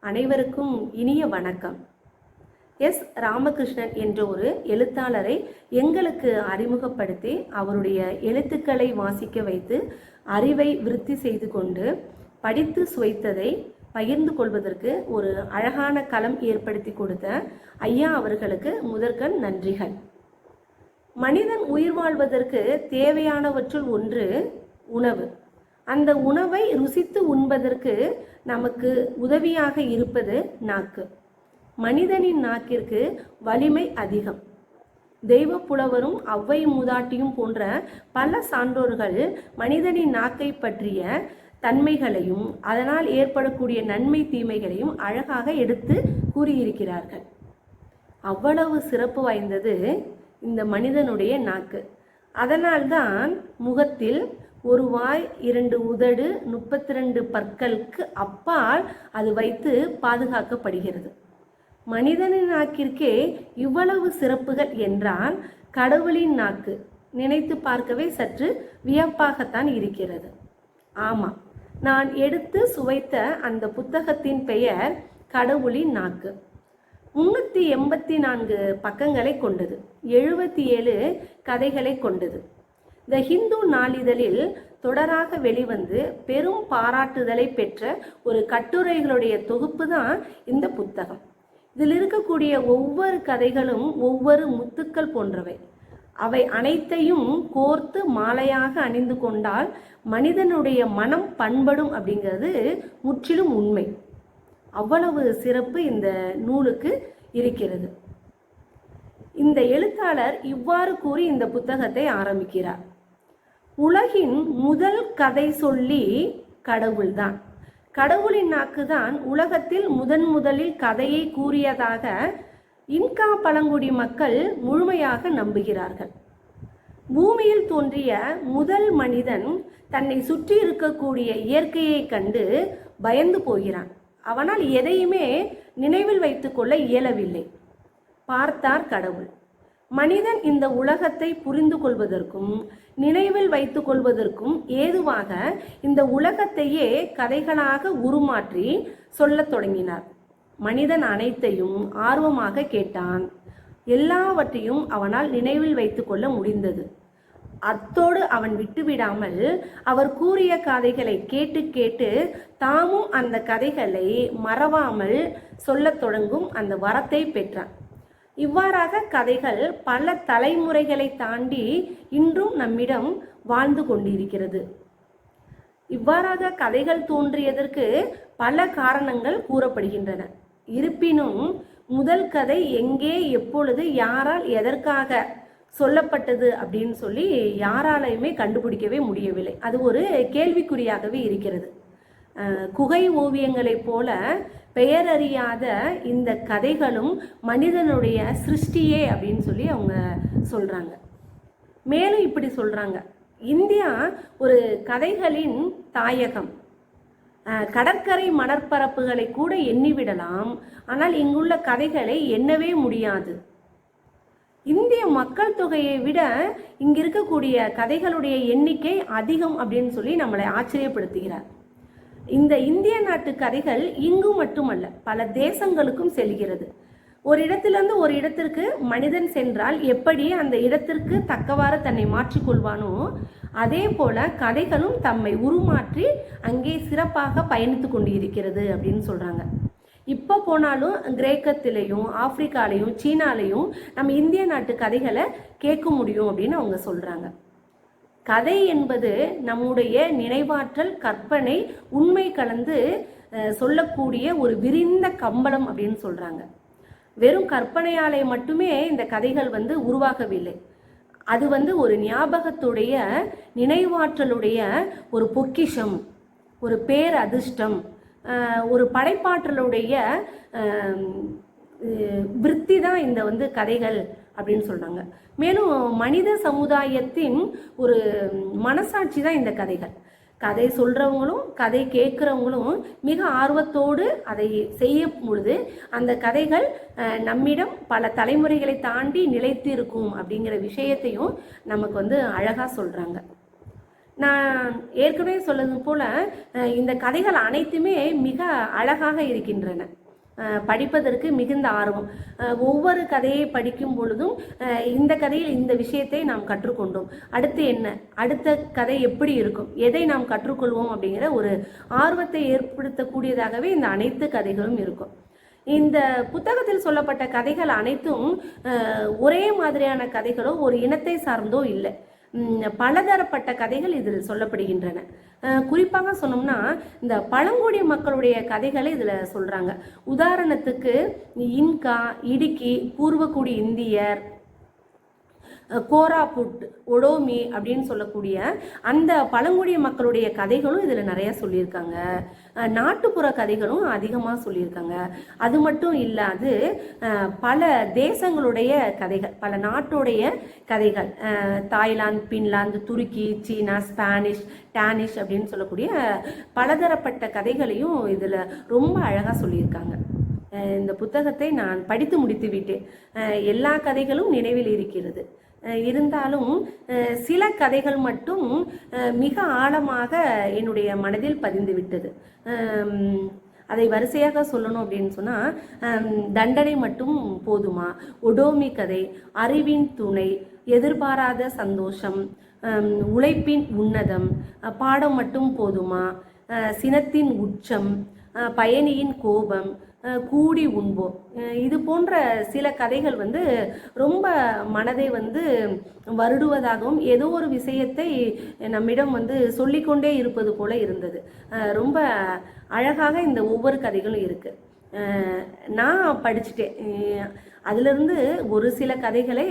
அனைவருக்கும் இனிய வணக்கம். எஸ். ராமகிருஷ்ணன் என்ற ஒரு எழுத்தாளரை எங்களுக்கு அறிமுகப்படுத்தி அவருடைய எழுத்துக்களை வாசிக்க வைத்து அறிவை விருத்தி செய்து கொண்டு படித்து சுவைத்ததை பகிர்ந்து கொள்வதற்கு ஒரு அழகான களம் ஏற்படுத்தி கொடுத்த ஐயா அவர்களுக்கு முதற்கண் நன்றிகள். மனிதன் உயிர் வாழ்வதற்கு தேவையானவற்றுள் ஒன்று உணவு. அந்த உணவை ருசித்து உண்பதற்கு நமக்கு உதவியாக இருப்பது நாக்கு. மனிதனின் நாக்கிற்கு வலிமை அதிகம். தெய்வ புலவரும் ஒளவை மூதாட்டியும் போன்ற பல சான்றோர்கள் மனிதனின் நாக்கை பற்றிய தன்மைகளையும் அதனால் ஏற்படக்கூடிய நன்மை தீமைகளையும் அழகாக எடுத்து கூறியிருக்கிறார்கள். அவ்வளவு சிறப்பு வாய்ந்தது இந்த மனிதனுடைய நாக்கு. அதனால்தான் முகத்தில் ஒரு வாய் இரண்டு உதடு முப்பத்தி ரெண்டு பற்களுக்கு அப்பால் அது வைத்து பாதுகாக்கப்படுகிறது. மனிதனின் நாக்கிற்கே இவ்வளவு சிறப்புகள் என்றால் கடவுளின் நாக்கு. நினைத்து பார்க்கவே சற்று வியப்பாகத்தான் இருக்கிறது. ஆமாம் நான் எடுத்து சுவைத்த அந்த புத்தகத்தின் பெயர் கடவுளின் நாக்கு. முன்னூற்றி எண்பத்தி நான்கு பக்கங்களை கொண்டது எழுபத்தி ஏழு கதைகளை கொண்டது. த ஹிந்து நாளிதழில் தொடராக வெளிவந்து பெரும் பாராட்டுதலை பெற்ற ஒரு கட்டுரைகளுடைய தொகுப்பு தான் இந்த புத்தகம். இதில் இருக்கக்கூடிய ஒவ்வொரு கதைகளும் ஒவ்வொரு முத்துக்கள் போன்றவை. அவை அனைத்தையும் கோர்த்து மாலையாக அணிந்து கொண்டால் மனிதனுடைய மனம் பண்படும் அப்படிங்கிறது முற்றிலும் உண்மை. அவ்வளவு சிறப்பு இந்த நூலுக்கு இருக்கிறது. இந்த எழுத்தாளர் இவ்வாறு கூறி இந்த புத்தகத்தை ஆரம்பிக்கிறார். உலகின் முதல் கதை சொல்லி கடவுள்தான். கடவுளின் நாக்குதான் உலகத்தில் முதன் முதலில் கதையை கூறியதாக இன்கா பழங்குடி மக்கள் முழுமையாக நம்புகிறார்கள். பூமியில் தோன்றிய முதல் மனிதன் தன்னை சுற்றி இருக்கக்கூடிய இயற்கையை கண்டு பயந்து போகிறான். அவனால் எதையுமே நினைவில் வைத்துக்கொள்ள இயலவில்லை. பார்த்தார் கடவுள். மனிதன் இந்த உலகத்தை புரிந்து கொள்வதற்கும் நினைவில் வைத்து கொள்வதற்கும் ஏதுவாக இந்த உலகத்தையே கதைகளாக உருமாற்றி சொல்லத் தொடங்கினார். மனிதன் அனைத்தையும் ஆர்வமாக கேட்டான். எல்லாவற்றையும் அவனால் நினைவில் வைத்துக்கொள்ள முடிந்தது. அத்தோடு அவன் விட்டுவிடாமல் அவர் கூறிய கதைகளை கேட்டு கேட்டு தாமும் அந்த கதைகளை மறவாமல் சொல்லத் தொடங்கும் அந்த வரத்தை பெற்றான். இவ்வாறாக கதைகள் பல தலைமுறைகளை தாண்டி இன்றும் நம்மிடம் வாழ்ந்து கொண்டிருக்கிறது. இவ்வாறாக கதைகள் தோன்றியதற்கு பல காரணங்கள் கூறப்படுகின்றன. இருப்பினும் முதல் கதை எங்கே எப்பொழுது யாரால் எதற்காக சொல்லப்பட்டது அப்படின்னு சொல்லி யாராலையுமே கண்டுபிடிக்கவே முடியவில்லை. அது ஒரு கேள்விக்குறியாகவே இருக்கிறது. குகை ஓவியங்களைப் போல பெயரறியாத இந்த கதைகளும் மனிதனுடைய சிருஷ்டியே அப்படின்னு சொல்லி அவங்க சொல்கிறாங்க மேலும் இப்படி சொல்கிறாங்க இந்தியா ஒரு கதைகளின் தாயகம். கடற்கரை மணற்பரப்புகளை கூட எண்ணிவிடலாம் ஆனால் இங்குள்ள கதைகளை எண்ணவே முடியாது. இந்திய மக்கள் தொகையை விட இங்க இருக்கக்கூடிய கதைகளுடைய எண்ணிக்கை அதிகம் அப்படின்னு சொல்லி நம்மளை ஆச்சரியப்படுத்துகிறார். இந்த இந்திய நாட்டு கதைகள் இங்கு மட்டுமல்ல பல தேசங்களுக்கும் செல்கிறது. ஒரு இடத்திலிருந்து ஒரு இடத்திற்கு மனிதன் சென்றால் எப்படி அந்த இடத்திற்கு தக்கவாறு தன்னை மாற்றிக்கொள்வானோ அதே போல கதைகளும் தம்மை உருமாற்றி அங்கே சிறப்பாக பயணித்து கொண்டு இருக்கிறது அப்படின்னு சொல்றாங்க. இப்போ போனாலும் கிரேக்கத்திலையும் ஆப்பிரிக்காலையும் சீனாலையும் நம்ம இந்திய நாட்டு கதைகளை கேட்க முடியும் அப்படின்னு அவங்க சொல்றாங்க. கதை என்பது நம்முடைய நினைவாற்றல் கற்பனை உண்மை கலந்து சொல்லக்கூடிய ஒரு விரிந்த கம்பளம் அப்படின்னு சொல்கிறாங்க வெறும் கற்பனையாலே மட்டுமே இந்த கதைகள் வந்து உருவாகவில்லை. அது வந்து ஒரு ஞாபகத்துடைய நினைவாற்றலுடைய ஒரு பொக்கிஷம் ஒரு பேர் அதிர்ஷ்டம் ஒரு படைப்பாற்றலுடைய விற்பி தான் இந்த வந்து கதைகள் அப்படின்னு சொல்கிறாங்க மேலும் மனித சமுதாயத்தின் ஒரு மனசாட்சி தான் இந்த கதைகள். கதை சொல்கிறவங்களும் கதை கேட்குறவங்களும் மிக ஆர்வத்தோடு அதை செய்யும் பொழுது அந்த கதைகள் நம்மிடம் பல தலைமுறைகளை தாண்டி நிலைத்து இருக்கும் அப்படிங்கிற விஷயத்தையும் நமக்கு வந்து அழகாக சொல்கிறாங்க நான் ஏற்கனவே சொன்னது போல் இந்த கதைகள் அனைத்துமே மிக அழகாக இருக்கின்றன. படிப்பதற்கு மிகுந்த ஆர்வம். ஒவ்வொரு கதையை படிக்கும் பொழுதும் இந்த கதையில் இந்த விஷயத்தை நாம் கற்றுக்கொண்டோம். அடுத்து என்ன? அடுத்த கதை எப்படி இருக்கும்? எதை நாம் கற்றுக்கொள்வோம் அப்படிங்கிற ஒரு ஆர்வத்தை ஏற்படுத்தக்கூடியதாகவே இந்த அனைத்து கதைகளும் இருக்கும். இந்த புத்தகத்தில் சொல்லப்பட்ட கதைகள் அனைத்தும் ஒரே மாதிரியான கதைகளோ ஒரு இனத்தை சார்ந்தோ இல்லை. பலதரப்பட்ட கதைகள் இதில் சொல்லப்படுகின்றன. குறிப்பாக சொன்னோம்னா இந்த பழங்குடி மக்களுடைய கதைகளை இதில் சொல்கிறாங்க உதாரணத்துக்கு இன்கா இடுக்கி பூர்வக்குடி இந்தியர் கோராபுட் ஒடோமி அப்படின்னு சொல்லக்கூடிய அந்த பழங்குடிய மக்களுடைய கதைகளும் இதில் நிறைய சொல்லியிருக்காங்க. நாட்டுப்புற கதைகளும் அதிகமாக சொல்லியிருக்காங்க. அது மட்டும் இல்லாது பல தேசங்களுடைய கதைகள் பல நாட்டுடைய கதைகள். தாய்லாந்து பின்லாந்து துருக்கி சீனா ஸ்பானிஷ் டானிஷ் அப்படின்னு சொல்லக்கூடிய பலதரப்பட்ட கதைகளையும் இதில் ரொம்ப அழகாக சொல்லியிருக்காங்க. இந்த புத்தகத்தை நான் படித்து முடித்து விட்டேன் எல்லா கதைகளும் நினைவில் இருக்கிறது. இருந்தாலும் சில கதைகள் மட்டும் மிக ஆழமாக என்னுடைய மனதில் பதிந்து விட்டது. அதை வரிசையாக சொல்லணும் அப்படின்னு சொன்னால் தண்டனை மட்டும் போதுமா? ஒடோமி கதை அறிவின் துணை எதிர்பாராத சந்தோஷம் உழைப்பின் உன்னதம் பாடம் மட்டும் போதுமா? சினத்தின் உச்சம் பயணியின் கோபம் கூடி உண்போம். இது போன்ற சில கதைகள் வந்து ரொம்ப மனதை வந்து வருடுவதாகவும் ஏதோ ஒரு விஷயத்தை நம்மிடம் வந்து சொல்லிக்கொண்டே இருப்பது போல இருந்தது. ரொம்ப அழகாக இந்த ஒவ்வொரு கதைகளும் இருக்குது நான் படிச்சுட்டேன். அதுலேருந்து ஒரு சில கதைகளை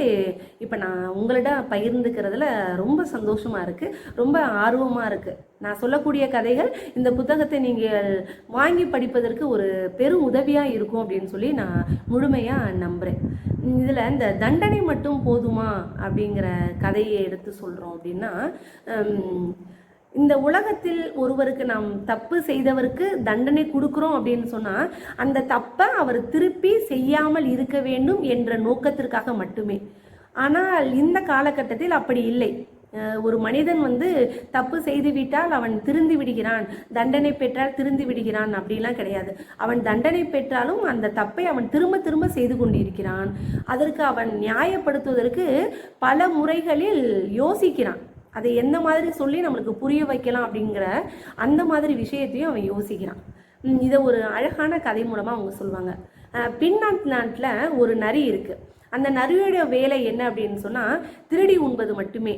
இப்போ நான் உங்களிடம் பகிர்ந்துக்கிறதுல ரொம்ப சந்தோஷமாக இருக்குது ரொம்ப ஆர்வமாக இருக்குது நான் சொல்லக்கூடிய கதைகள் இந்த புத்தகத்தை நீங்கள் வாங்கி படிப்பதற்கு ஒரு பெரும் உதவியாக இருக்கும் அப்படின்னு சொல்லி நான் முழுமையாக நம்புகிறேன் இதில் இந்த தண்டனை மட்டும் போதுமா அப்படிங்கிற கதையை எடுத்து சொல்கிறோம் அப்படின்னா இந்த உலகத்தில் ஒருவருக்கு நாம் தப்பு செய்தவருக்கு தண்டனை கொடுக்குறோம் அப்படின்னு சொன்னால் அந்த தப்பை அவர் திருப்பி செய்யாமல் இருக்க வேண்டும் என்ற நோக்கத்திற்காக மட்டுமே. ஆனால் இந்த காலகட்டத்தில் அப்படி இல்லை. ஒரு மனிதன் வந்து தப்பு செய்து விட்டால் அவன் திருந்து விடுகிறான் தண்டனை பெற்றால் திருந்து விடுகிறான் அப்படிலாம் கிடையாது. அவன் தண்டனை பெற்றாலும் அந்த தப்பை அவன் திரும்ப திரும்ப செய்து கொண்டிருக்கிறான். அதற்கு அவன் நியாயப்படுத்துவதற்கு பல முறைகளில் யோசிக்கிறான். அதை எந்த மாதிரி சொல்லி நம்மளுக்கு புரிய வைக்கலாம் அப்படிங்கிற அந்த மாதிரி விஷயத்தையும் அவன் யோசிக்கிறான். இதை ஒரு அழகான கதை மூலமாக அவங்க சொல்லுவாங்க பின்னாட்டு நாட்டில் ஒரு நரி இருக்குது அந்த நரியோட வேலை என்ன அப்படின்னு சொன்னால் திருடி உண்பது மட்டுமே.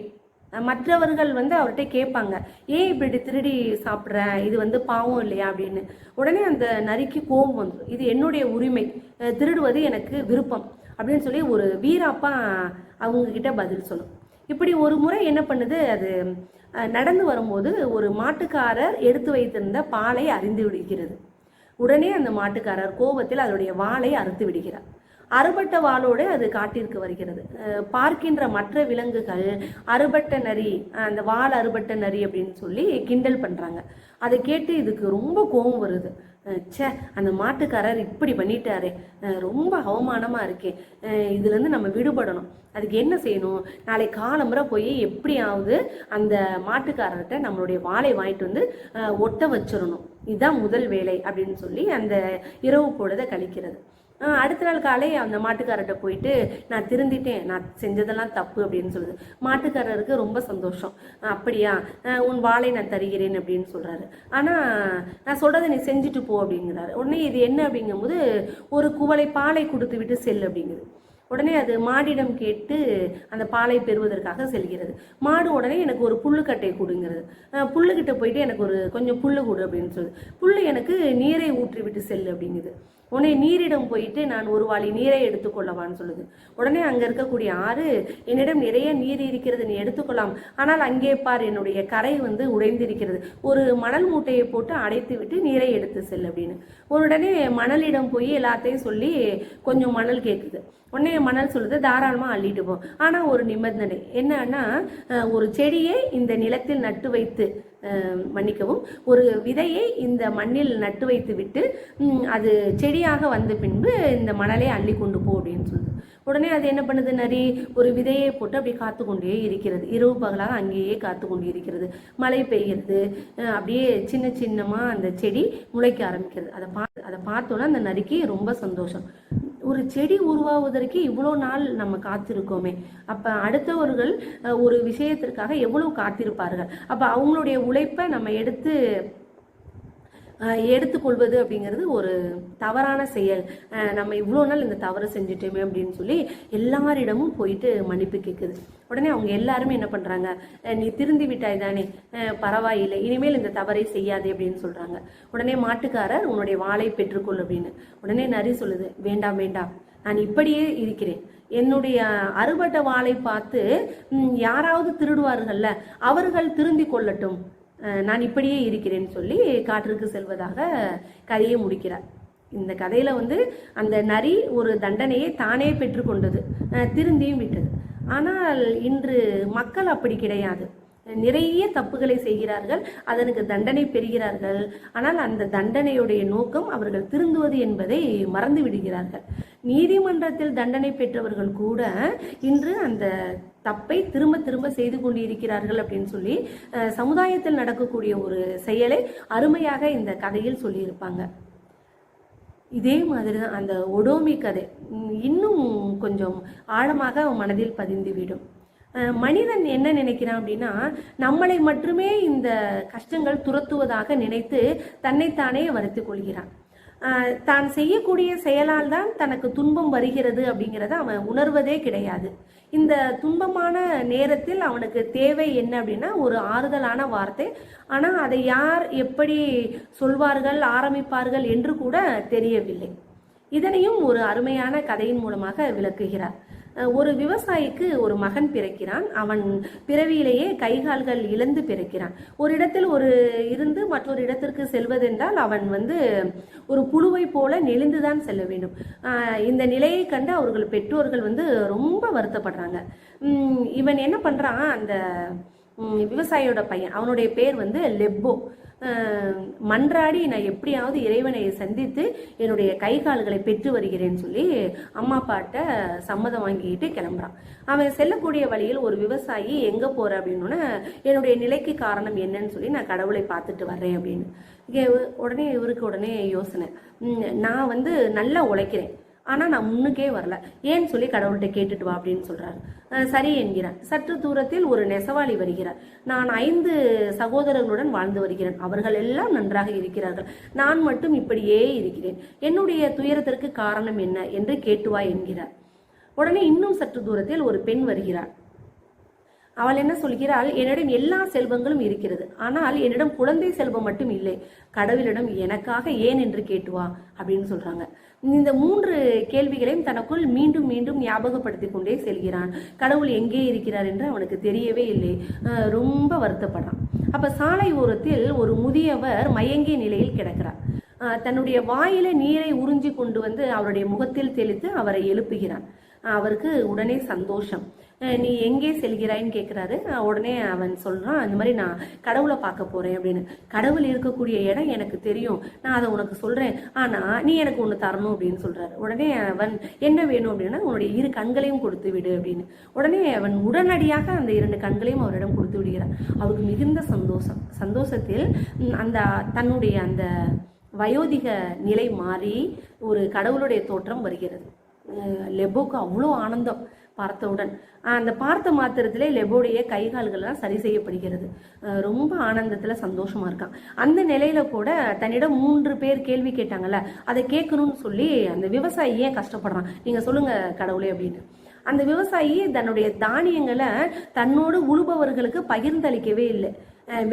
மற்றவர்கள் வந்து அவர்கிட்ட கேட்பாங்க ஏன் இப்படி திருடி சாப்பிட்ற? இது வந்து பாவம் இல்லையா? அப்படின்னு. உடனே அந்த நரிக்கு கோபம் வந்துடும் இது என்னுடைய உரிமை. திருடுவது எனக்கு விருப்பம். அப்படின்னு சொல்லி ஒரு வீராப்பா அவங்க கிட்ட பதில் சொல்லும். இப்படி ஒரு முறை என்ன பண்ணுது? அது நடந்து வரும்போது ஒரு மாட்டுக்காரர் எடுத்து வைத்திருந்த பாலை அறிந்து விடுகிறது. உடனே அந்த மாட்டுக்காரர் கோபத்தில் அதனுடைய வாளை அறுத்து விடுகிறார். அறுபட்ட வாளோடு அது காட்டிற்கு வருகிறது. பார்க்கின்ற மற்ற விலங்குகள் அறுபட்ட நரி அந்த வால் அறுபட்ட நரி அப்படின்னு சொல்லி கிண்டல் பண்ணுறாங்க அதை கேட்டு இதுக்கு ரொம்ப கோபம் வருது. ச்சே அந்த மாட்டுக்காரர் இப்படி பண்ணிட்டாரே. ரொம்ப அவமானமாக இருக்கே. இதுலேருந்து நம்ம விடுபடணும். அதுக்கு என்ன செய்யணும்? நாளை காலம்புற போய் எப்படியாவது அந்த மாட்டுக்காரர்கிட்ட நம்மளுடைய வாழை வாங்கிட்டு வந்து ஒட்ட வச்சிடணும். இதுதான் முதல் வேலை அப்படின்னு சொல்லி அந்த இரவு பொழுதை கழிக்கிறது. அடுத்த நாள் காலை அந்த மாட்டுக்காரர்கிட்ட போயிட்டு நான் திருந்திட்டேன். நான் செஞ்சதெல்லாம் தப்பு அப்படின்னு சொல்லுது. மாட்டுக்காரருக்கு ரொம்ப சந்தோஷம். அப்படியா? உன் வாளை நான் தருகிறேன் அப்படின்னு சொல்கிறாரு ஆனால் நான் சொல்கிறத நீ செஞ்சுட்டு போ அப்படிங்கிறாரு. உடனே இது என்ன அப்படிங்கும்போது ஒரு குவளை பாலை கொடுத்து விட்டு செல் அப்படிங்குது. உடனே அது மாடிடம் கேட்டு அந்த பாலை பெறுவதற்காக செல்கிறது. மாடு உடனே எனக்கு ஒரு புல்லுக்கட்டை கொடுங்கிறது. புல்லுக்கிட்ட போயிட்டு எனக்கு ஒரு கொஞ்சம் புல்லு கொடு அப்படின்னு சொல்லுது. புல்லு எனக்கு நீரை ஊற்றி விட்டு செல்லு அப்படிங்குது. உடனே நீரிடம் போயிட்டு நான் ஒரு வாளி நீரை எடுத்துக்கொள்ளவான்னு சொல்லுது. உடனே அங்கே இருக்கக்கூடிய ஆறு என்னிடம் நிறைய நீர் இருக்கிறது நீ எடுத்துக்கொள்ளலாம். ஆனால் அங்கே பார் என்னுடைய கரை வந்து உடைந்திருக்கிறது. ஒரு மணல் மூட்டையை போட்டு அடைத்து விட்டு நீரை எடுத்து செல் அப்படின்னு. உடனே மணலிடம் போய் எல்லாத்தையும் சொல்லி கொஞ்சம் மணல் கேட்குது உடனே மணல் சொல்லுது தாராளமாக அள்ளிட்டு போ. ஆனால் ஒரு நிபந்தனை. என்னன்னா ஒரு செடியை இந்த நிலத்தில் நட்டு வைத்து மன்னிக்கவும். ஒரு விதையை இந்த மண்ணில் நட்டு வைத்து விட்டு அது செடியாக வந்த பின்பு இந்த மணலை அள்ளி கொண்டு போ அப்படின்னு சொல்லுது. உடனே அது என்ன பண்ணுது நரி? ஒரு விதையை போட்டு அப்படி காத்து கொண்டே இருக்கிறது. இரவு பகலாக அங்கேயே காத்து கொண்டு இருக்கிறது. மழை பெய்கிறது அப்படியே சின்ன சின்னமாக அந்த செடி முளைக்க ஆரம்பிக்கிறது. அதை பார்த்து அதை பார்த்தோன்னா அந்த நரிக்கு ரொம்ப சந்தோஷம். ஒரு செடி உருவாவதற்கு இவ்வளோ நாள் நம்ம காத்திருக்கோமே. அப்போ அடுத்தவர்கள் ஒரு விஷயத்திற்காக எவ்வளோ காத்திருப்பார்கள்? அப்போ அவங்களுடைய உழைப்பை நம்ம எடுத்து எடுத்துக்கொள்வது அப்படிங்கிறது ஒரு தவறான செயல். நம்ம இவ்வளோ நாள் இந்த தவறு செஞ்சுட்டோமே அப்படின்னு சொல்லி எல்லாரிடமும் போயிட்டு மன்னிப்பு கேட்குது உடனே அவங்க எல்லாருமே என்ன பண்ணுறாங்க நீ திருந்தி விட்டாய் தானே. பரவாயில்லை. இனிமேல் இந்த தவறை செய்யாதே அப்படின்னு சொல்கிறாங்க உடனே மாட்டுக்காரர் உன்னுடைய வாளை பெற்றுக்கொள் அப்படின்னு. உடனே நரி சொல்லுது வேண்டாம் வேண்டாம். நான் இப்படியே இருக்கிறேன். என்னுடைய அறுபட்ட வாளை பார்த்து யாராவது திருடுவார்கள்ல அவர்கள் திருந்தி கொள்ளட்டும். நான் இப்படியே இருக்கிறேன்னு சொல்லி காற்றுக்கு செல்வதாக கதையை முடிக்கிறார். இந்த கதையில் வந்து அந்த நரி ஒரு தண்டனையை தானே பெற்றுக்கொண்டது திருந்தியும் விட்டது. ஆனால் இன்று மக்கள் அப்படி கிடையாது. நிறைய தப்புகளை செய்கிறார்கள் அதனுக்கு தண்டனை பெறுகிறார்கள். ஆனால் அந்த தண்டனையுடைய நோக்கம் அவர்கள் திருந்துவது என்பதை மறந்து விடுகிறார்கள். நீதிமன்றத்தில் தண்டனை பெற்றவர்கள் கூட இன்று அந்த தப்பை திரும்ப திரும்ப செய்து கொண்டிருக்கிறார்கள் அப்படின்னு சொல்லி சமுதாயத்தில் நடக்கக்கூடிய ஒரு செயலை அருமையாக இந்த கதையில் சொல்லியிருப்பாங்க. இதே மாதிரி தான் அந்த ஒடோமி கதை. இன்னும் கொஞ்சம் ஆழமாக மனதில் பதிந்துவிடும். மனிதன் என்ன நினைக்கிறான் அப்படின்னா நம்மளை மட்டுமே இந்த கஷ்டங்கள் துரத்துவதாக நினைத்து தன்னைத்தானே வருத்திக் கொள்கிறான். தான் செய்யக்கூடிய செயலால் தான் தனக்கு துன்பம் வருகிறது அப்படிங்கிறத அவன் உணர்வதே கிடையாது. இந்த துன்பமான நேரத்தில் அவனுக்கு தேவை என்ன அப்படின்னா ஒரு ஆறுதலான வார்த்தை. ஆனால் அதை யார் எப்படி சொல்வார்கள் ஆரம்பிப்பார்கள் என்று கூட தெரியவில்லை. இதனையும் ஒரு அருமையான கதையின் மூலமாக விளக்குகிறார். ஒரு விவசாயிக்கு ஒரு மகன் பிறக்கிறான். அவன் பிறவியிலேயே கைகால்கள் இழந்து பிறக்கிறான். ஒரு இடத்தில் ஒரு இருந்து மற்றொரு இடத்திற்கு செல்வதென்றால் அவன் வந்து ஒரு புழுவை போல நெளிந்துதான் செல்ல வேண்டும். இந்த நிலையை கண்டு அவர்கள் பெற்றோர்கள் வந்து ரொம்ப வருத்தப்படுறாங்க. இவன் என்ன பண்றான்? அந்த விவசாயியோட பையன் அவனுடைய பேர் வந்து லெப்போ. மன்றாடி நான் எப்படியாவது இறைவனை சந்தித்து என்னுடைய கை கால்களை பெற்று வருகிறேன்னு சொல்லி அம்மா அப்பாட்ட சம்மதம் வாங்கிட்டு கிளம்புறான். அவன் செல்லக்கூடிய வழியில் ஒரு விவசாயி எங்க போற அப்படின்னோடனே என்னுடைய நிலைக்கு காரணம் என்னன்னு சொல்லி நான் கடவுளை பார்த்துட்டு வர்றேன் அப்படின்னு. உடனே இவருக்கு உடனே யோசனை. நான் வந்து நல்லா உழைக்கிறேன். ஆனால் நான் முன்னுக்கே வரல. ஏன்னு சொல்லி கடவுள்கிட்ட கேட்டுட்டு வா அப்படின்னு சொல்றாரு. சரி என்கிறான் சற்று தூரத்தில் ஒரு நெசவாளி வருகிறார். நான் ஐந்து சகோதரர்களுடன் வாழ்ந்து வருகிறேன். அவர்கள் எல்லாம் நன்றாக இருக்கிறார்கள். நான் மட்டும் இப்படியே இருக்கிறேன். என்னுடைய துயரத்திற்கு காரணம் என்ன என்று கேட்டுவா என்கிறார். உடனே இன்னும் சற்று தூரத்தில் ஒரு பெண் வருகிறார். அவள் என்ன சொல்கிறாள்? என்னிடம் எல்லா செல்வங்களும் இருக்கிறது. ஆனால் என்னிடம் குழந்தை செல்வம் மட்டும் இல்லை. கடவுளிடம் எனக்காக ஏன் என்று கேட்டு வா அப்படின்னு சொல்றாங்க. இந்த மூன்று கேள்விகளையும் தனக்குள் மீண்டும் மீண்டும் ஞாபகப்படுத்தி கொண்டே செல்கிறான். கடவுள் எங்கே இருக்கிறார் என்று அவனுக்கு தெரியவே இல்லை. ரொம்ப வருத்தப்படுறான் அப்ப சாலை ஓரத்தில் ஒரு முதியவர் மயங்கிய நிலையில் கிடக்கிறார். தன்னுடைய வாயில நீரை உறிஞ்சி கொண்டு வந்து அவருடைய முகத்தில் தெளித்து அவரை எழுப்புகிறான். அவருக்கு உடனே சந்தோஷம். நீ எங்கே செல்கிறாய்ன்னு கேட்குறாரு உடனே அவன் சொல்கிறான் இந்த மாதிரி நான் கடவுளை பார்க்க போகிறேன் அப்படின்னு. கடவுள் இருக்கக்கூடிய இடம் எனக்கு தெரியும். நான் அதை உனக்கு சொல்கிறேன் ஆனால் நீ எனக்கு ஒன்று தரணும் அப்படின்னு சொல்கிறாரு உடனே அவன் என்ன வேணும்? அப்படின்னா உன்னுடைய இரு கண்களையும் கொடுத்து விடு அப்படின்னு. உடனே அவன் உடனடியாக அந்த இரண்டு கண்களையும் அவரிடம் கொடுத்து விடுகிறான் அவருக்கு மிகுந்த சந்தோஷம். சந்தோஷத்தில் அந்த தன்னுடைய அந்த வயோதிக நிலை மாறி ஒரு கடவுளுடைய தோற்றம் வருகிறது. லெபோக்கு அவ்வளோ ஆனந்தம் பார்த்தவுடன். அந்த பார்த்த மாத்திரத்திலே லெபோடைய கை கால்கள்லாம் சரி செய்யப்படுகிறது. ரொம்ப ஆனந்தத்தில் சந்தோஷமாக இருக்கான். அந்த நிலையில கூட தன்னிடம் மூன்று பேர் கேள்வி கேட்டாங்கல்ல அதை கேட்கணும்னு சொல்லி அந்த விவசாயி ஏன் கஷ்டப்படுறான்? நீங்கள் சொல்லுங்கள் கடவுளே அப்படின்னு. அந்த விவசாயி தன்னுடைய தானியங்களை தன்னோடு உழுபவர்களுக்கு பகிர்ந்தளிக்கவே இல்லை.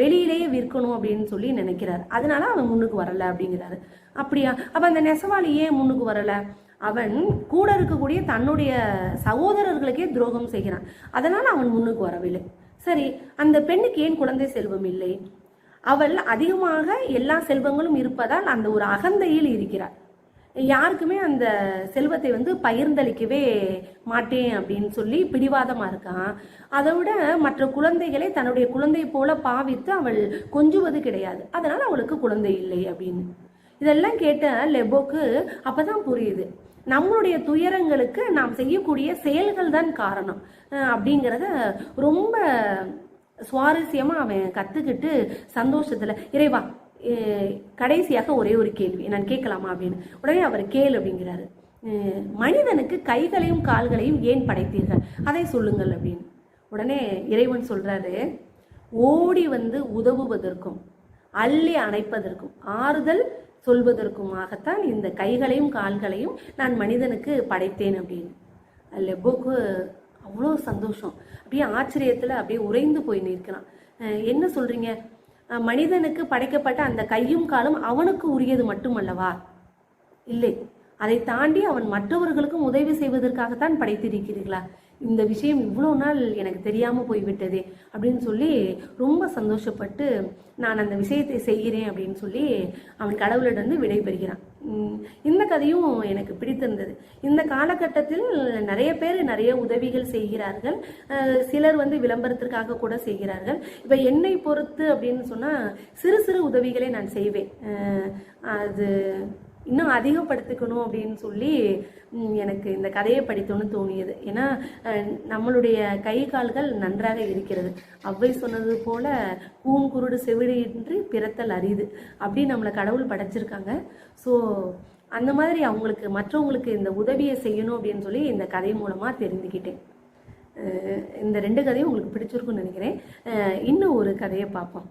வெளியிலேயே விற்கணும் அப்படின்னு சொல்லி நினைக்கிறார். அதனால அவன் முன்னுக்கு வரல அப்படிங்கிறாரு. அப்படியா? அப்ப அந்த நெசவாளி ஏன் முன்னுக்கு வரல? அவன் கூட இருக்கக்கூடிய தன்னுடைய சகோதரர்களுக்கே துரோகம் செய்கிறான். அதனால் அவன் முன்னுக்கு வரவில்லை. சரி அந்த பெண்ணுக்கு ஏன் குழந்தை செல்வம் இல்லை? அவள் அதிகமாக எல்லா செல்வங்களும் இருப்பதால் அந்த ஒரு அகந்தையில் இருக்கிறாள். யாருக்குமே அந்த செல்வத்தை வந்து பகிர்ந்தளிக்கவே மாட்டேன் அப்படின்னு சொல்லி பிடிவாதமாக இருக்கான். அதை விட மற்ற குழந்தைகளை தன்னுடைய குழந்தை போல பாவித்து அவள் கொஞ்சுவது கிடையாது. அதனால் அவளுக்கு குழந்தை இல்லை அப்படின்னு. இதெல்லாம் கேட்ட லெபோக்கு அப்பதான் புரியுது. நம்மளுடைய துயரங்களுக்கு நாம் செய்யக்கூடிய செயல்கள் தான் காரணம். அப்படிங்கிறத ரொம்ப சுவாரஸ்யமா அவன் கத்துக்கிட்டு சந்தோஷத்துல இறைவா கடைசியாக ஒரே ஒரு கேள்வி நான் கேட்கலாமா? அப்படின்னு. உடனே அவர் கேள் அப்படிங்கிறாரு. மனிதனுக்கு கைகளையும் கால்களையும் ஏன் படைத்தீர்கள்? அதை சொல்லுங்கள் அப்படின்னு. உடனே இறைவன் சொல்றாரு ஓடி வந்து உதவுவதற்கும் அள்ளி அணைப்பதற்கும் ஆறுதல் சொல்வதற்குமாகத்தான் இந்த கைகளையும் கால்களையும் நான் மனிதனுக்கு படைத்தேன் அப்படின்னு. லெபோக்கு அவ்வளோ சந்தோஷம். அப்படியே ஆச்சரியத்தில் அப்படியே உறைந்து போய் நிற்கிறான். என்ன சொல்கிறீங்க மனிதனுக்கு படைக்கப்பட்ட அந்த கையும் காலும் அவனுக்கு உரியது மட்டுமல்லவா? இல்லை. அதை தாண்டி அவன் மற்றவர்களுக்கும் உதவி செய்வதற்காகத்தான் படைத்திருக்கிறீர்களா? இந்த விஷயம் இவ்வளோ நாள் எனக்கு தெரியாமல் போய்விட்டது அப்படின்னு சொல்லி ரொம்ப சந்தோஷப்பட்டு நான் அந்த விஷயத்தை செய்கிறேன் அப்படின்னு சொல்லி அவன் கடவுளிடம் விடை பெறுகிறான் இந்த கதையும் எனக்கு பிடித்திருந்தது. இந்த காலகட்டத்தில் நிறைய பேர் நிறைய உதவிகள் செய்கிறார்கள். சிலர் வந்து விளம்பரத்திற்காக கூட செய்கிறார்கள். இப்போ என்னை பொறுத்து அப்படின்னு சொன்னால் சிறு சிறு உதவிகளை நான் செய்வேன். அது இன்னும் அதிகப்படுத்திக்கணும் அப்படின்னு சொல்லி எனக்கு இந்த கதையை படித்தோன்னு தோணியது. ஏன்னா நம்மளுடைய கை கால்கள் நன்றாக இருக்கிறது. அவ்வை சொன்னது போல கூன் குருடு செவிடின்றி பிறத்தல் அரிது அப்படி நம்மளை கடவுள் படைச்சிருக்காங்க. ஸோ அந்த மாதிரி அவங்களுக்கு மற்றவங்களுக்கு இந்த உதவியை செய்யணும் அப்படின்னு சொல்லி இந்த கதை மூலமாக தெரிஞ்சுக்கிட்டேன். இந்த ரெண்டு கதையும் உங்களுக்கு பிடிச்சிருக்கும்னு நினைக்கிறேன். இன்னும் ஒரு கதையை பார்ப்போம்.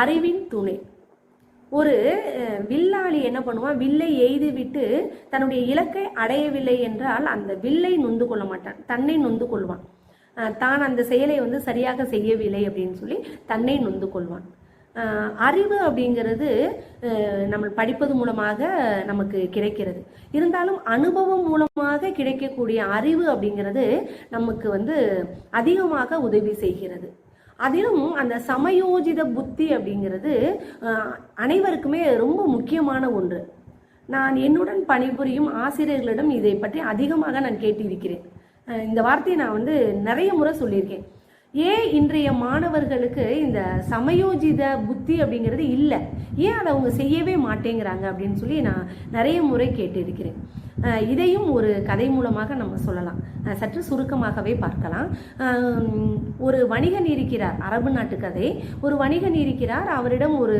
அறிவின் துணை. ஒரு வில்லாளி என்ன பண்ணுவான்? வில்லை எய்து விட்டு தன்னுடைய இலக்கை அடையவில்லை என்றால் அந்த வில்லை நொந்து கொள்ள மாட்டான். தன்னை நொந்து கொள்வான். தான் அந்த செயலை வந்து சரியாக செய்யவில்லை அப்படின்னு சொல்லி தன்னை நொந்து கொள்வான். அறிவு அப்படிங்கிறது நம்ம படிப்பது மூலமாக நமக்கு கிடைக்கிறது. இருந்தாலும் அனுபவம் மூலமாக கிடைக்கக்கூடிய அறிவு அப்படிங்கிறது நமக்கு வந்து அதிகமாக உதவி செய்கிறது. அதிலும் அந்த சமயோஜித புத்தி அப்படிங்கிறது அனைவருக்குமே ரொம்ப முக்கியமான ஒன்று. நான் என்னுடன் பணிபுரியும் ஆசிரியர்களிடம் இதை பற்றி அதிகமாக நான் கேட்டிருக்கிறேன். இந்த வார்த்தையை நான் வந்து நிறைய முறை சொல்லியிருக்கேன். ஏன் இன்றைய மாணவர்களுக்கு இந்த சமயோஜித புத்தி அப்படிங்கிறது இல்லை? ஏன் அதை அவங்க செய்யவே மாட்டேங்கிறாங்க அப்படின்னு சொல்லி நான் நிறைய முறை கேட்டிருக்கிறேன். இதையும் ஒரு கதை மூலமாக நம்ம சொல்லலாம். சற்று சுருக்கமாகவே பார்க்கலாம். ஒரு வணிகன் இருக்கிறார் அரபு நாட்டு கதை. ஒரு வணிகன் இருக்கிறார் அவரிடம் ஒரு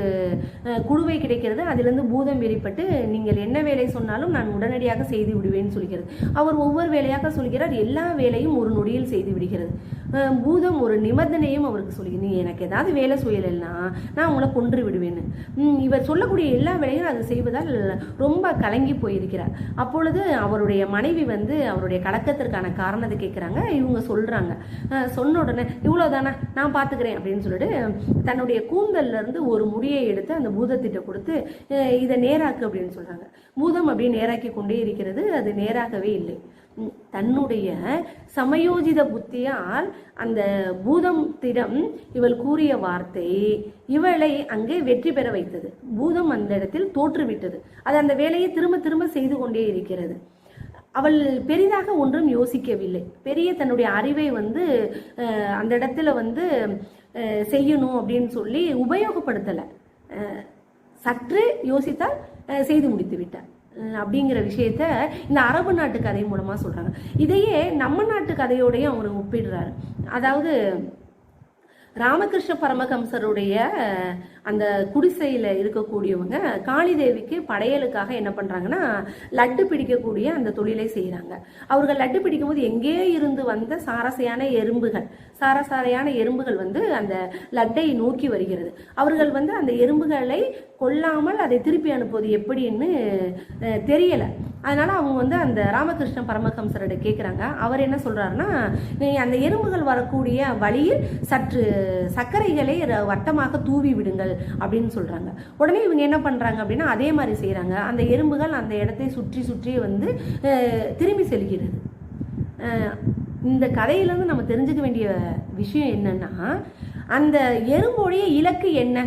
குழுவை கிடைக்கிறது. அதிலிருந்து பூதம் வெளிப்பட்டு நீங்கள் என்ன வேலை சொன்னாலும் நான் உடனடியாக செய்து விடுவேன்னு சொல்கிறது. அவர் ஒவ்வொரு வேலையாக சொல்கிறார் எல்லா வேலையும் ஒரு நொடியில் செய்து விடுகிறது. பூதம் ஒரு நிபந்தனையும் அவருக்கு சொல்லுகிறது நீ எனக்கு ஏதாவது வேலை செய்யலைன்னா நான் உங்களை கொன்று விடுவேன்னு. இவர் சொல்லக்கூடிய எல்லா வேலையும் அது செய்வதால் ரொம்ப கலங்கி போயிருக்கிறார். அப்பொழுது அவருடைய மனைவி வந்து அவருடைய கலக்கத்திற்கான காரணத்தை கேட்குறாங்க இவங்க சொல்கிறாங்க சொன்ன உடனே இவ்வளோதானே நான் பார்த்துக்கிறேன் அப்படின்னு சொல்லிட்டு தன்னுடைய கூந்தல்லேருந்து ஒரு முடியை எடுத்து அந்த பூதத்திட்ட கொடுத்து இதை நேராக்கு அப்படின்னு சொல்கிறாங்க பூதம் அப்படியே நேராக்கி கொண்டே இருக்கிறது அது நேராகவே இல்லை. தன்னுடைய சமயோஜித புத்தியால் அந்த பூதத்திடம் இவள் கூறிய வார்த்தை இவளை அங்கே வெற்றி பெற வைத்தது. பூதம் அந்த இடத்தில் தோற்றுவிட்டது. அது அந்த வேலையை திரும்ப திரும்ப செய்து கொண்டே இருக்கிறது. அவள் பெரிதாக ஒன்றும் யோசிக்கவில்லை. பெரிய தன்னுடைய அறிவை வந்து அந்த இடத்துல வந்து செய்யணும் அப்படின்னு சொல்லி உபயோகப்படுத்தலை. சற்று யோசித்தால் செய்து முடித்து விட்டார். அப்படிங்கிற விஷயத்த இந்த அரபு நாட்டு கதை மூலமா சொல்றாங்க. இதையே நம்ம நாட்டு கதையோடையும் அவர் ஒப்பிடுறாரு. அதாவது ராமகிருஷ்ண பரமஹம்சருடைய அந்த குடிசையில் இருக்கக்கூடியவங்க காளிதேவிக்கு படையலுக்காக என்ன பண்ணுறாங்கன்னா லட்டு பிடிக்கக்கூடிய அந்த தொழிலை செய்கிறாங்க அவர்கள் லட்டு பிடிக்கும்போது எங்கே இருந்து வந்த சாரசையான எறும்புகள்? சாரசாரையான எறும்புகள் வந்து அந்த லட்டை நோக்கி வருகிறது. அவர்கள் வந்து அந்த எறும்புகளை கொல்லாமல் அதை திருப்பி அனுப்புவது எப்படின்னு தெரியலை. அதனால் அதனால அவங்க வந்து அந்த ராமகிருஷ்ண பரமஹம்சர்கிட்ட கேட்குறாங்க அவர் என்ன சொல்கிறாருன்னா அந்த எறும்புகள் வரக்கூடிய வழியில் சற்று சர்க்கரைகளை ர- வட்டமாக தூவி விடுங்கள். அப்படின்னு சொல்கிறாங்க உடனே இவங்க என்ன பண்ணுறாங்க அப்படின்னா அதே மாதிரி செய்கிறாங்க அந்த எறும்புகள் அந்த இடத்தை சுற்றி சுற்றி வந்து திரும்பி செல்கிறது. இந்த கதையிலேருந்து நம்ம தெரிஞ்சுக்க வேண்டிய விஷயம் என்னன்னா அந்த எறும்புடைய இலக்கு என்ன?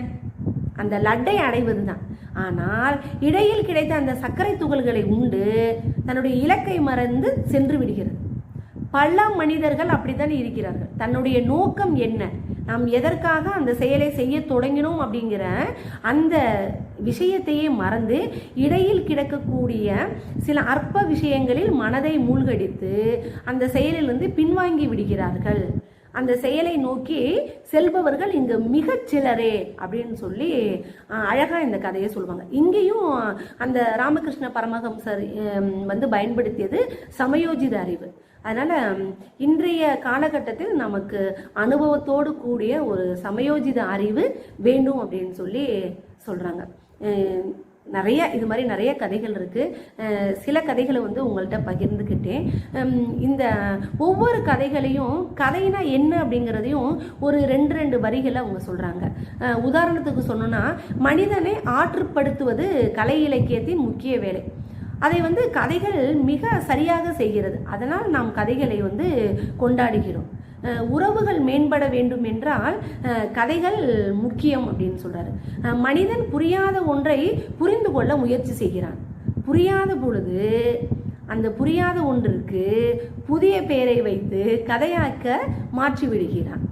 அந்த லட்டை அடைவது தான் ஆனால் இடையில் கிடைத்த அந்த சர்க்கரை துகள்களை உண்டு தன்னுடைய இலக்கை மறந்து சென்று விடுகிறது. பல மனிதர்கள் அப்படித்தான் இருக்கிறார்கள். தன்னுடைய நோக்கம் என்ன? நாம் எதற்காக அந்த செயலை செய்ய தொடங்கினோம் அப்படிங்கிற அந்த விஷயத்தையே மறந்து இடையில் கிடக்கக்கூடிய சில அற்ப விஷயங்களில் மனதை மூழ்கடித்து அந்த செயலிலிருந்து பின்வாங்கி விடுகிறார்கள். அந்த செயலை நோக்கி செல்பவர்கள் இங்கு மிகச் சிலரே அப்படின்னு சொல்லி அழகாக அழகா இந்த கதையை சொல்லுவாங்க. இங்கேயும் அந்த ராமகிருஷ்ண பரமஹம்சர் வந்து பயன்படுத்தியது சமயோஜித அறிவு. அதனால் இன்றைய காலகட்டத்தில் நமக்கு அனுபவத்தோடு கூடிய ஒரு சமயோஜித அறிவு வேண்டும் அப்படின்னு சொல்லி சொல்கிறாங்க நிறைய இது மாதிரி நிறைய கதைகள் இருக்குது சில கதைகளை வந்து உங்கள்கிட்ட பகிர்ந்துக்கிட்டேன் இந்த ஒவ்வொரு கதைகளையும் கதைனா என்ன அப்படிங்கிறதையும் ஒரு ரெண்டு ரெண்டு வரிகளை அவங்க சொல்கிறாங்க உதாரணத்துக்கு சொன்னோன்னா மனிதனை ஆற்றுப்படுத்துவது கலை இலக்கியத்தின் முக்கிய வேலை. அதை வந்து கதைகள் மிக சரியாக செய்கிறது. அதனால் நாம் கதைகளை வந்து கொண்டாடுகிறோம். உறவுகள் மேம்பட வேண்டும் என்றால் கதைகள் முக்கியம் அப்படின்னு சொல்கிறாரு மனிதன் புரியாத ஒன்றை புரிந்து கொள்ள முயற்சி செய்கிறான். புரியாத பொழுது அந்த புரியாத ஒன்றிற்கு புதிய பெயரை வைத்து கதையாக்க மாற்றி விடுகிறான்.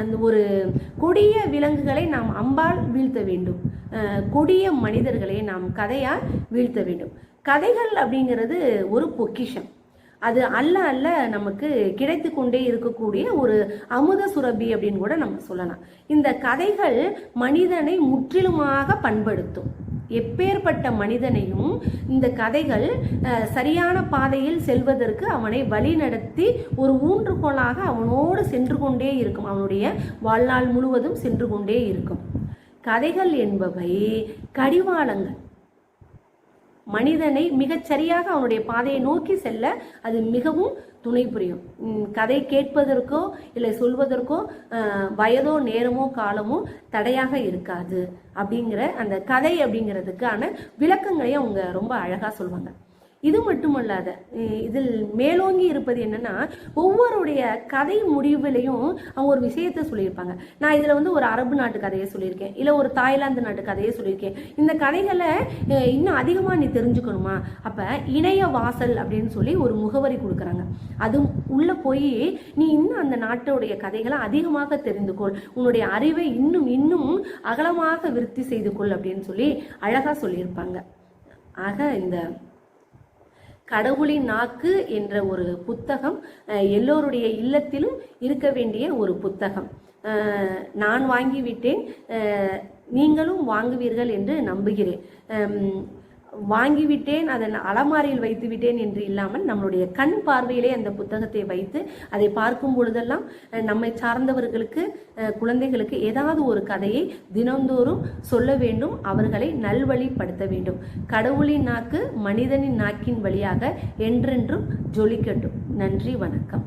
அந்த ஒரு கொடிய விலங்குகளை நாம் அம்பால் வீழ்த்த வேண்டும். கொடிய மனிதர்களை நாம் கதையால் வீழ்த்த வேண்டும். கதைகள் அப்படிங்கிறது ஒரு பொக்கிஷம். அது அல்ல அல்ல நமக்கு கிடைத்து கொண்டே இருக்கக்கூடிய ஒரு அமுத சுரபி அப்படின்னு கூட நம்ம சொல்லலாம். இந்த கதைகள் மனிதனை முற்றிலுமாக பண்படுத்தும். எப்பேற்பட்ட மனிதனையும் இந்த கதைகள் சரியான பாதையில் செல்வதற்கு அவனை வழிநடத்தி ஒரு ஊன்றுகோலாக அவனோடு சென்று கொண்டே இருக்கும். அவனுடைய வாழ்நாள் முழுவதும் சென்று கொண்டே இருக்கும். கதைகள் என்பவை கடிவாளங்கள். மனிதனை மிகச் சரியாக அவனுடைய பாதையை நோக்கி செல்ல அது மிகவும் துணை புரியும். கதை கேட்பதற்கோ இல்லை சொல்வதற்கோ வயதோ நேரமோ காலமோ தடையாக இருக்காது. அப்படிங்கிற அந்த கதை அப்படிங்கிறதுக்கான விளக்கங்களையும் அவங்க ரொம்ப அழகாக சொல்லுவாங்க இது மட்டுமல்லாத இதில் மேலோங்கி இருப்பது என்னன்னா ஒவ்வொருடைய கதை முடிவுலையும் அவங்க ஒரு விஷயத்த சொல்லியிருப்பாங்க. நான் இதில் வந்து ஒரு அரபு நாட்டு கதையை சொல்லியிருக்கேன் இல்லை ஒரு தாய்லாந்து நாட்டு கதையை சொல்லியிருக்கேன். இந்த கதைகளை இன்னும் அதிகமாக நீ தெரிஞ்சுக்கணுமா? அப்போ இணைய வாசல் அப்படின்னு சொல்லி ஒரு முகவரி கொடுக்குறாங்க. அது உள்ளே போய் நீ இன்னும் அந்த நாட்டுடைய கதைகளை அதிகமாக தெரிந்து கொள். உன்னுடைய அறிவை இன்னும் இன்னும் அகலமாக விருத்தி செய்து கொள் அப்படின்னு சொல்லி அழகாக சொல்லியிருப்பாங்க. ஆக இந்த கடவுளின் நாக்கு என்ற ஒரு புத்தகம் எல்லோருடைய இல்லத்திலும் இருக்க வேண்டிய ஒரு புத்தகம். நான் வாங்கிவிட்டேன் நீங்களும் வாங்குவீர்கள் என்று நம்புகிறேன். வாங்கிவிட்டேன் அதை அலமாரியில் வைத்து விட்டேன் என்று இல்லாமல் நம்மளுடைய கண் பார்வையிலே அந்த புத்தகத்தை வைத்து அதை பார்க்கும் பொழுதெல்லாம் நம்மை சார்ந்தவர்களுக்கு குழந்தைகளுக்கு ஏதாவது ஒரு கதையை தினந்தோறும் சொல்ல வேண்டும் அவர்களை நல்வழிப்படுத்த வேண்டும். கடவுளின் நாக்கு மனிதனின் நாக்கின் வழியாக என்றென்றும் ஜொலிக்கட்டும். நன்றி வணக்கம்.